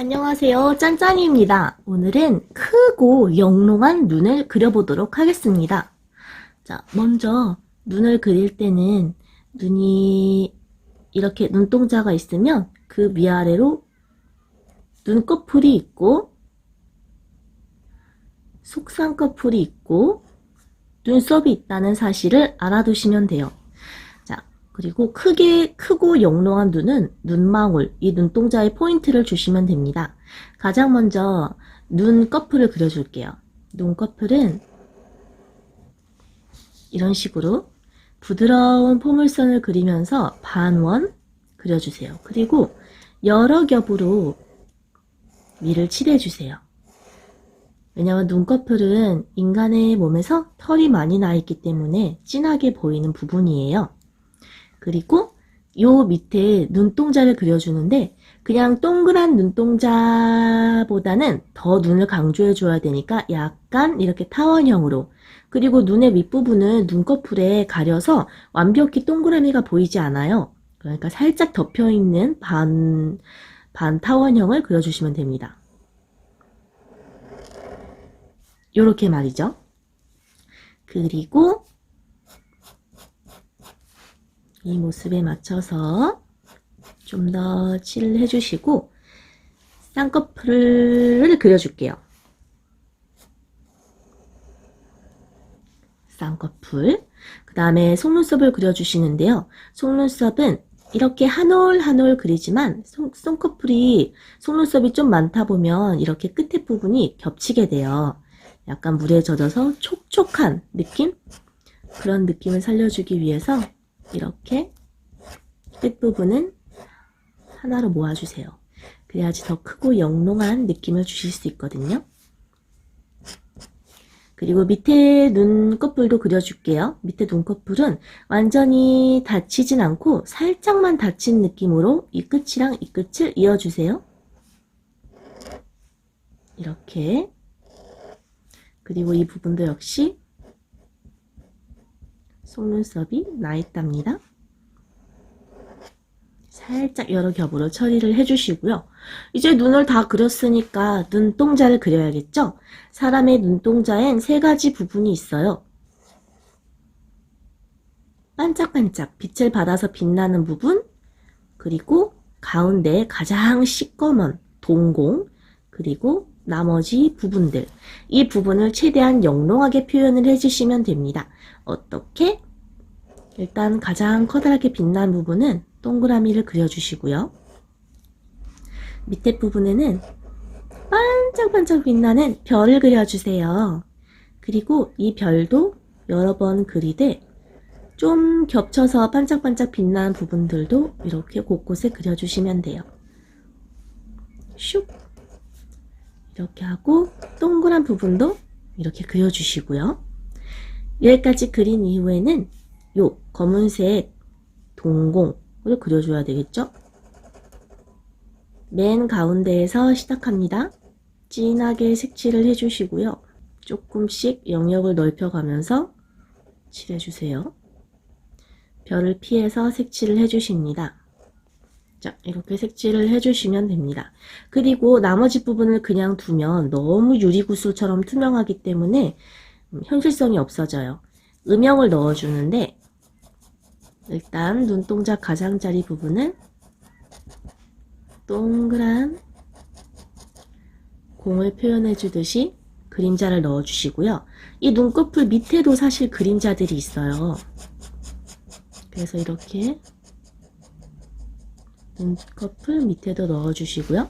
안녕하세요. 짠짠이입니다. 오늘은 크고 영롱한 눈을 그려보도록 하겠습니다. 자, 먼저 눈을 그릴 때는 눈이 이렇게 눈동자가 있으면 그 위아래로 눈꺼풀이 있고 속쌍꺼풀이 있고 눈썹이 있다는 사실을 알아두시면 돼요. 자, 그리고 크게 크고 영롱한 눈은 눈망울, 이 눈동자에 포인트를 주시면 됩니다. 가장 먼저 눈꺼풀을 그려줄게요. 눈꺼풀은 이런 식으로 부드러운 포물선을 그리면서 반원 그려주세요. 그리고 여러 겹으로 위를 칠해주세요. 왜냐하면 눈꺼풀은 인간의 몸에서 털이 많이 나 있기 때문에 진하게 보이는 부분이에요. 그리고 요 밑에 눈동자를 그려주는데 그냥 동그란 눈동자보다는 더 눈을 강조해 줘야 되니까 약간 이렇게 타원형으로 그리고 눈의 윗부분은 눈꺼풀에 가려서 완벽히 동그라미가 보이지 않아요. 그러니까 살짝 덮여 있는 반, 반 타원형을 그려주시면 됩니다. 요렇게 말이죠. 그리고 이 모습에 맞춰서 좀 더 칠을 해주시고 쌍꺼풀을 그려줄게요. 쌍꺼풀 그 다음에 속눈썹을 그려주시는데요. 속눈썹은 이렇게 한 올 한 올 그리지만 속, 쌍꺼풀이 속눈썹이 좀 많다 보면 이렇게 끝에 부분이 겹치게 돼요. 약간 물에 젖어서 촉촉한 느낌? 그런 느낌을 살려주기 위해서 이렇게 끝부분은 하나로 모아주세요. 그래야지 더 크고 영롱한 느낌을 주실 수 있거든요. 그리고 밑에 눈꺼풀도 그려줄게요. 밑에 눈꺼풀은 완전히 닫히진 않고 살짝만 닫힌 느낌으로 이 끝이랑 이 끝을 이어주세요. 이렇게 그리고 이 부분도 역시 속눈썹이 나 있답니다. 살짝 여러 겹으로 처리를 해주시고요. 이제 눈을 다 그렸으니까 눈동자를 그려야겠죠? 사람의 눈동자엔 세 가지 부분이 있어요. 반짝반짝 빛을 받아서 빛나는 부분, 그리고 가운데 가장 시꺼먼 동공, 그리고 나머지 부분들. 이 부분을 최대한 영롱하게 표현을 해주시면 됩니다. 어떻게? 일단 가장 커다랗게 빛난 부분은 동그라미를 그려주시고요. 밑에 부분에는 반짝반짝 빛나는 별을 그려주세요. 그리고 이 별도 여러 번 그리되 좀 겹쳐서 반짝반짝 빛나는 부분들도 이렇게 곳곳에 그려주시면 돼요. 슉! 이렇게 하고 동그란 부분도 이렇게 그려주시고요. 여기까지 그린 이후에는 요 검은색 동공을 그려줘야 되겠죠? 맨 가운데에서 시작합니다. 진하게 색칠을 해주시고요. 조금씩 영역을 넓혀가면서 칠해주세요. 별을 피해서 색칠을 해주십니다. 자, 이렇게 색칠을 해주시면 됩니다. 그리고 나머지 부분을 그냥 두면 너무 유리구슬처럼 투명하기 때문에 현실성이 없어져요. 음영을 넣어주는데 일단 눈동자 가장자리 부분은 동그란 공을 표현해 주듯이 그림자를 넣어 주시고요. 이 눈꺼풀 밑에도 사실 그림자들이 있어요. 그래서 이렇게 눈꺼풀 밑에도 넣어 주시고요.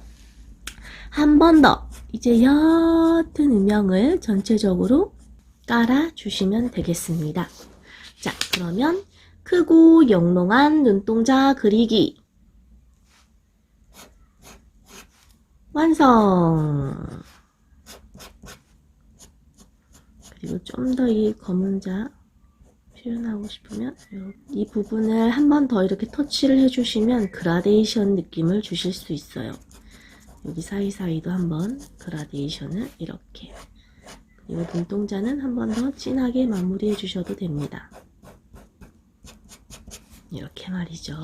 한 번 더 이제 옅은 음영을 전체적으로 깔아 주시면 되겠습니다. 자, 그러면 크고 영롱한 눈동자 그리기 완성! 그리고 좀 더 이 검은 자 표현하고 싶으면 이 부분을 한 번 더 이렇게 터치를 해주시면 그라데이션 느낌을 주실 수 있어요. 여기 사이사이도 한번 그라데이션을 이렇게 그리고 눈동자는 한 번 더 진하게 마무리해 주셔도 됩니다. 이렇게 말이죠.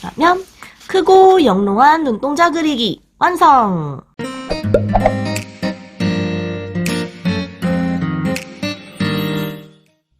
자, 그러면 크고 영롱한 눈동자 그리기 완성!